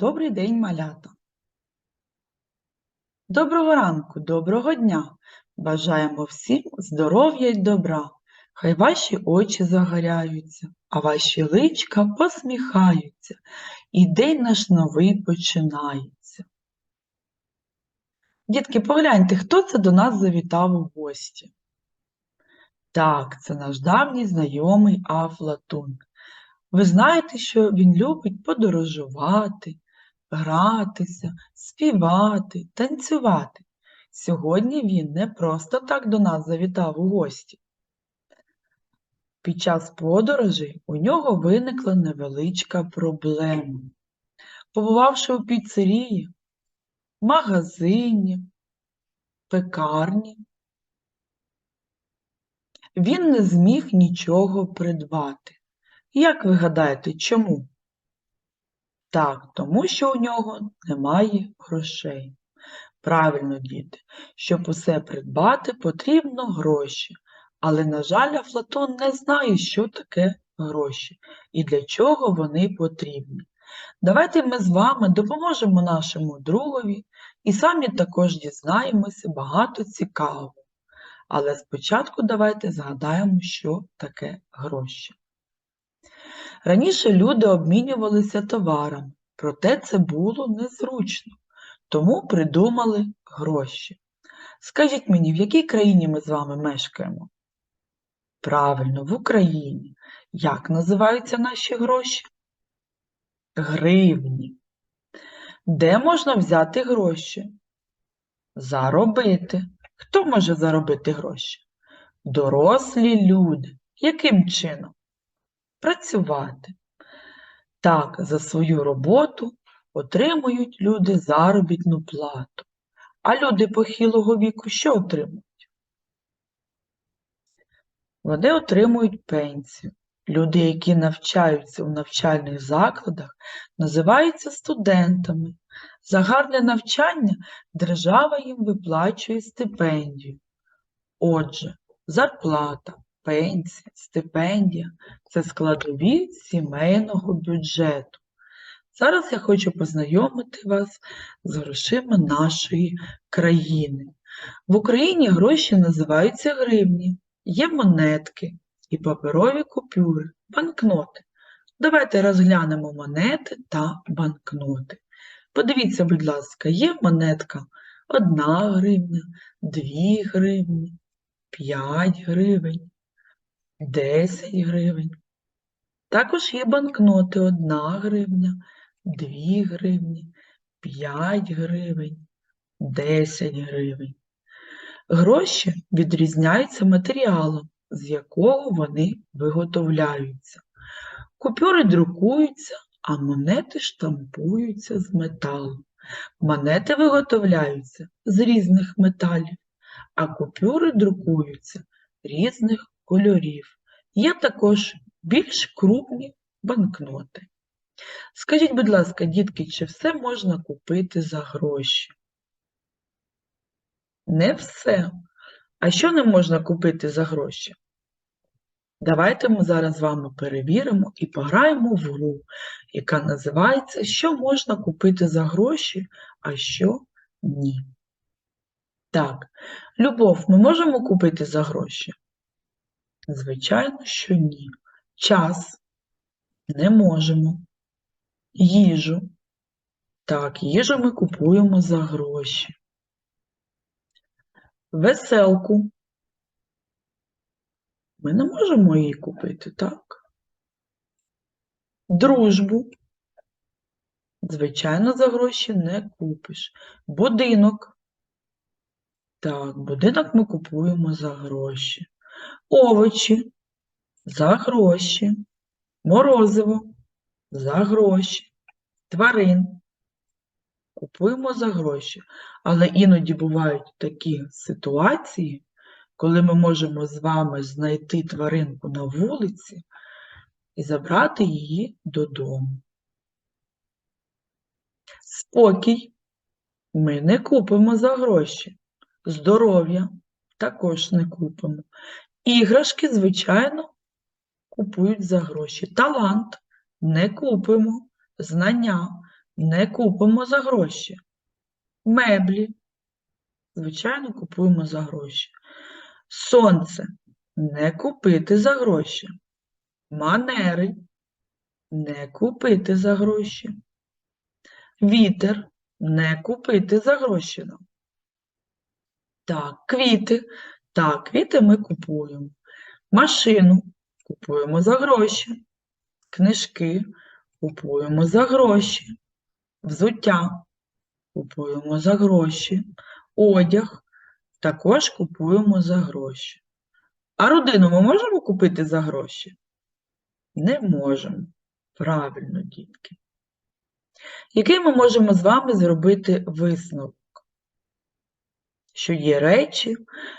Добрий день, малята! Доброго ранку, доброго дня! Бажаємо всім здоров'я й добра. Хай ваші очі загоряються, а ваші личка посміхаються, і день наш новий починається. Дітки, погляньте, хто це до нас завітав у гості? Так, це наш давній знайомий Афлатун. Ви знаєте, що він любить подорожувати, гратися, співати, танцювати. Сьогодні він не просто так до нас завітав у гості. Під час подорожей у нього виникла невеличка проблема. Побувавши у піцерії, магазині, пекарні, він не зміг нічого придбати. Як ви гадаєте, чому? Так, тому що у нього немає грошей. Правильно, діти, щоб усе придбати, потрібно гроші. Але, на жаль, Афлатон не знає, що таке гроші і для чого вони потрібні. Давайте ми з вами допоможемо нашому другові і самі також дізнаємося багато цікавого. Але спочатку давайте згадаємо, що таке гроші. Раніше люди обмінювалися товарами, проте це було незручно, тому придумали гроші. Скажіть мені, в якій країні ми з вами мешкаємо? Правильно, в Україні. Як називаються наші гроші? Гривні. Де можна взяти гроші? Заробити. Хто може заробити гроші? Дорослі люди. Яким чином? Працювати. Так, за свою роботу отримують люди заробітну плату. А люди похилого віку що отримують? Вони отримують пенсію. Люди, які навчаються у навчальних закладах, називаються студентами. За гарне навчання держава їм виплачує стипендію. Отже, зарплата, пенсія, стипендія це складові сімейного бюджету. Зараз я хочу познайомити вас з грошима нашої країни. В Україні гроші називаються гривні, є монетки і паперові купюри, банкноти. Давайте розглянемо монети та банкноти. Подивіться, будь ласка, є монетка 1 гривня, 2 гривні, 5 гривень, 10 гривень. Також є банкноти 1 гривня, 2 гривні, 5 гривень, 10 гривень. Гроші відрізняються матеріалом, з якого вони виготовляються. Купюри друкуються, а монети штампуються з металу. Монети виготовляються з різних металів, а купюри друкуються різних кольорів. Є також більш крупні банкноти. Скажіть, будь ласка, дітки, чи все можна купити за гроші? Не все. А що не можна купити за гроші? Давайте ми зараз з вами перевіримо і пограємо в гру, яка називається Що можна купити за гроші, а що ні. Так, любов ми можемо купити за гроші? Звичайно, що ні. Час не можемо. Їжу. Так, їжу ми купуємо за гроші. Веселку. Ми не можемо її купити, так? Дружбу. Звичайно, за гроші не купиш. Будинок. Так, будинок ми купуємо за гроші. Овочі за гроші. Морозиво за гроші. Тварин купуємо за гроші. Але іноді бувають такі ситуації, коли ми можемо з вами знайти тваринку на вулиці і забрати її додому. Спокій ми не купимо за гроші. Здоров'я також не купимо. Іграшки, звичайно, купують за гроші. Талант не купимо. Знання не купимо за гроші. Меблі, звичайно, купуємо за гроші. Сонце не купити за гроші. Манери не купити за гроші. Вітер не купити за гроші. Так, квіти. Так, квіти ми купуємо. Машину купуємо за гроші. Книжки купуємо за гроші. Взуття купуємо за гроші. Одяг також купуємо за гроші. А родину ми можемо купити за гроші? Не можемо. Правильно, дітки. Який ми можемо з вами зробити висновок? Що є речі,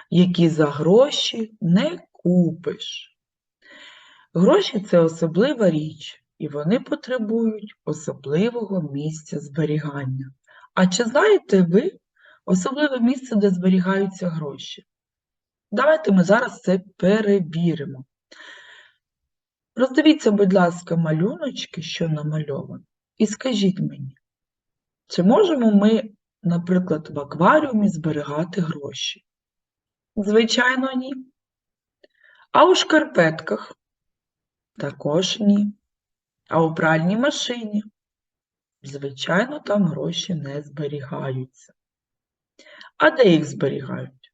які за гроші не купиш. Гроші це особлива річ, і вони потребують особливого місця зберігання. А чи знаєте ви особливе місце, де зберігаються гроші? Давайте ми зараз це перевіримо. Роздивіться, будь ласка, малюночки, що намальовано, і скажіть мені, чи можемо ми, наприклад, в акваріумі зберігати гроші? Звичайно, ні. А у шкарпетках? Також ні. А у пральній машині? Звичайно, там гроші не зберігаються. А де їх зберігають?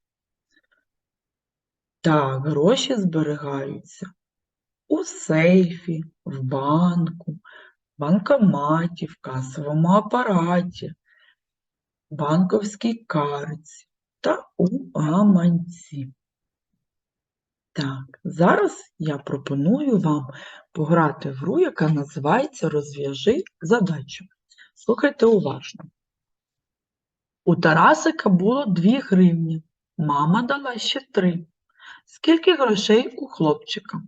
Так, гроші зберігаються у сейфі, в банку, в банкоматі, в касовому апараті, банковській картці та у гаманці. Так, зараз я пропоную вам пограти в гру, яка називається Розв'яжи задачу. Слухайте уважно. У Тарасика було 2 гривні, мама дала ще 3. Скільки грошей у хлопчика?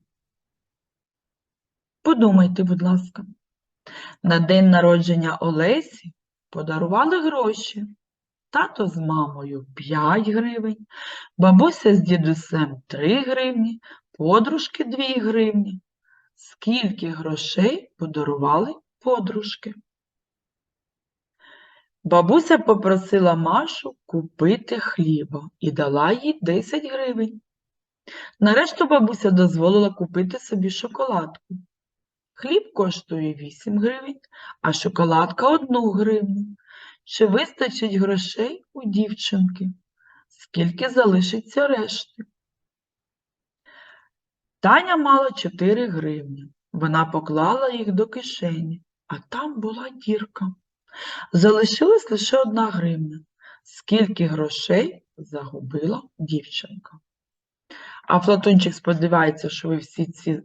Подумайте, будь ласка. На день народження Олесі подарували гроші. Тато з мамою 5 гривень, бабуся з дідусем 3 гривні, подружки 2 гривні. Скільки грошей подарували подружки? Бабуся попросила Машу купити хліба і дала їй 10 гривень. Нарешту бабуся дозволила купити собі шоколадку. Хліб коштує 8 гривень, а шоколадка 1 гривню. Чи вистачить грошей у дівчинки? Скільки залишиться решти? Таня мала 4 гривні. Вона поклала їх до кишені, а там була дірка. Залишилась лише одна гривня. Скільки грошей загубила дівчинка? А Платончик сподівається, що ви всі ці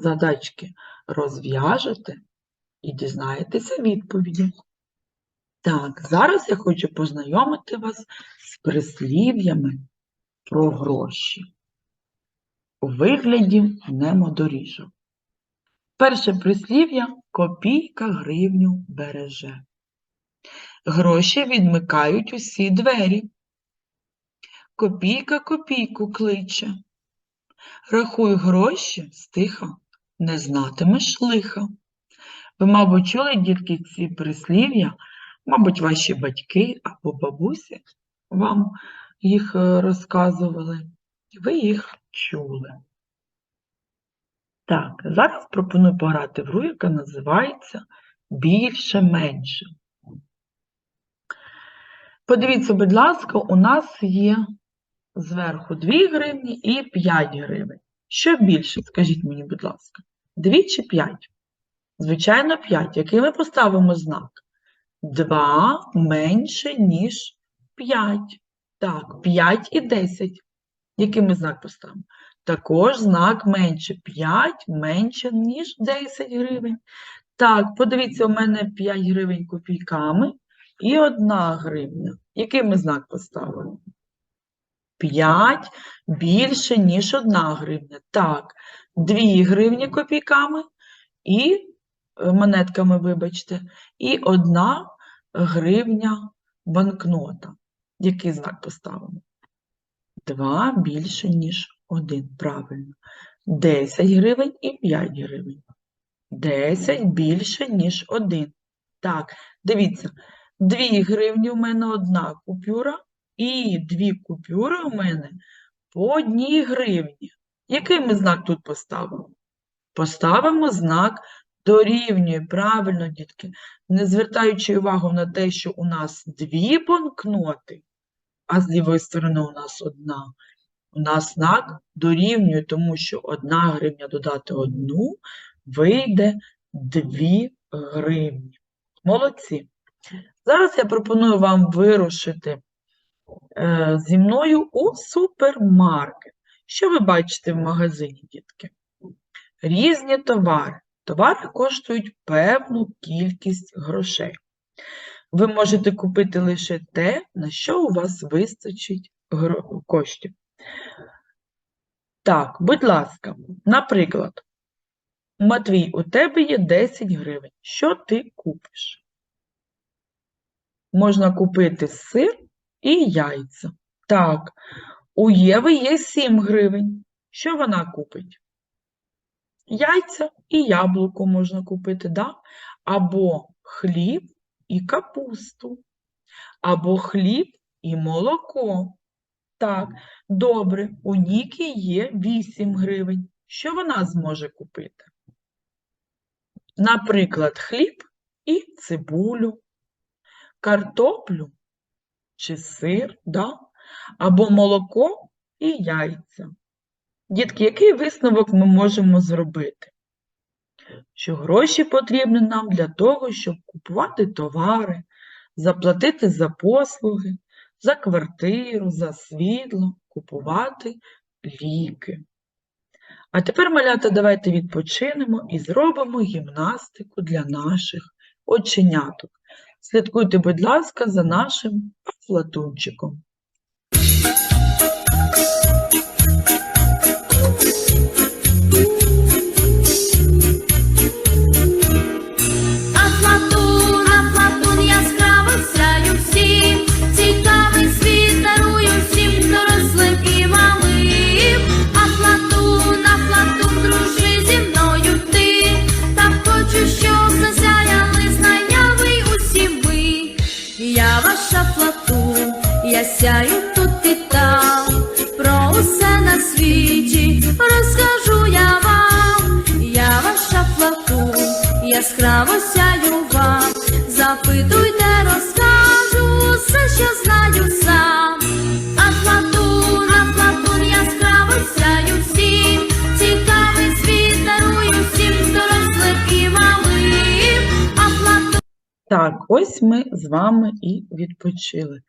задачки розв'яжете і дізнаєтеся відповіді. Так, зараз я хочу познайомити вас з прислів'ями про гроші у вигляді немодоріжок. Перше прислів'я копійка гривню береже. Гроші відмикають усі двері. Копійка копійку кличе. Рахуй гроші, стиха, не знатимеш лиха. Ви, мабуть, чули, дітки, ці прислів'я, мабуть, ваші батьки або бабусі вам їх е, розказували, ви їх чули. Так, зараз пропоную пограти в гру, яка називається більше-менше. Подивіться, будь ласка, у нас є зверху 2 гривні і 5 гривень. Що більше, скажіть мені, будь ласка, 2 чи 5? Звичайно, 5. Який ми поставимо знак? 2 менше, ніж 5. Так, 5 і 10. Який ми знак поставимо? Також знак менше. 5 менше, ніж 10 гривень. Так, подивіться, у мене 5 гривень копійками і 1 гривня. Який ми знак поставимо? 5 більше, ніж 1 гривня. Так, 2 гривні копійками і е, монетками, вибачте, і 1 гривня банкнота. Який знак поставимо? 2 більше, ніж 1. Правильно. 10 гривень і 5 гривень. 10 більше, ніж 1. Так, дивіться, 2 гривні у мене одна купюра, і дві купюри у мене по одній гривні. Який ми знак тут поставимо? Поставимо знак дорівнює. Правильно, дітки. Не звертаючи увагу на те, що у нас дві банкноти, а з лівої сторони у нас одна. У нас знак дорівнює, тому що одна гривня додати одну вийде 2 гривні. Молодці. Зараз я пропоную вам вирушити е, зі мною у супермаркет. Що ви бачите в магазині, дітки? Різні товари. Товари коштують певну кількість грошей. Ви можете купити лише те, на що у вас вистачить коштів. Так, будь ласка, наприклад, Матвій, у тебе є 10 гривень. Що ти купиш? Можна купити сир і яйця. Так, у Єви є 7 гривень. Що вона купить? Яйця і яблуко можна купити, да? Або хліб і капусту, або хліб і молоко. Так, добре, у Ніки є 8 гривень. Що вона зможе купити? Наприклад, хліб і цибулю, картоплю чи сир, да? Або молоко і яйця. Дітки, який висновок ми можемо зробити? Що гроші потрібні нам для того, щоб купувати товари, заплатити за послуги, за квартиру, за світло, купувати ліки. А тепер, малята, давайте відпочинемо і зробимо гімнастику для наших оченяток. Слідкуйте, будь ласка, за нашим афлатунчиком. Яскраво сяю вам, запитуйте, розкажу все, що знаю сам. Афлатун, Афлатун, яскраво сяю всім, цікавий світ дарую всім дорослим і малим. Афлатун. Так, ось ми з вами і відпочили.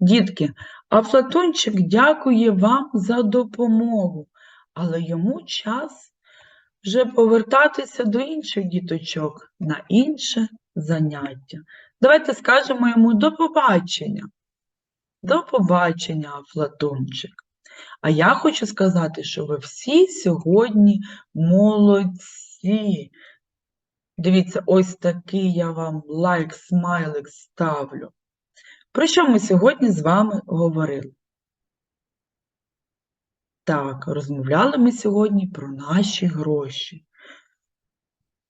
Дітки, Афлатончик дякує вам за допомогу, але йому час вже повертатися до інших діточок на інше заняття. Давайте скажемо йому до побачення. До побачення, Афлатончик. А я хочу сказати, що ви всі сьогодні молодці. Дивіться, ось такий я вам лайк, смайлик ставлю. Про що ми сьогодні з вами говорили? Так, розмовляли ми сьогодні про наші гроші.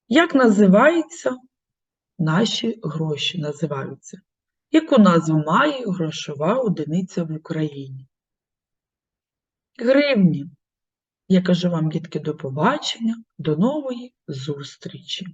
Як називаються наші гроші? Називаються? Яку назву має грошова одиниця в Україні? Гривні. Я кажу вам, дітки, до побачення, до нової зустрічі!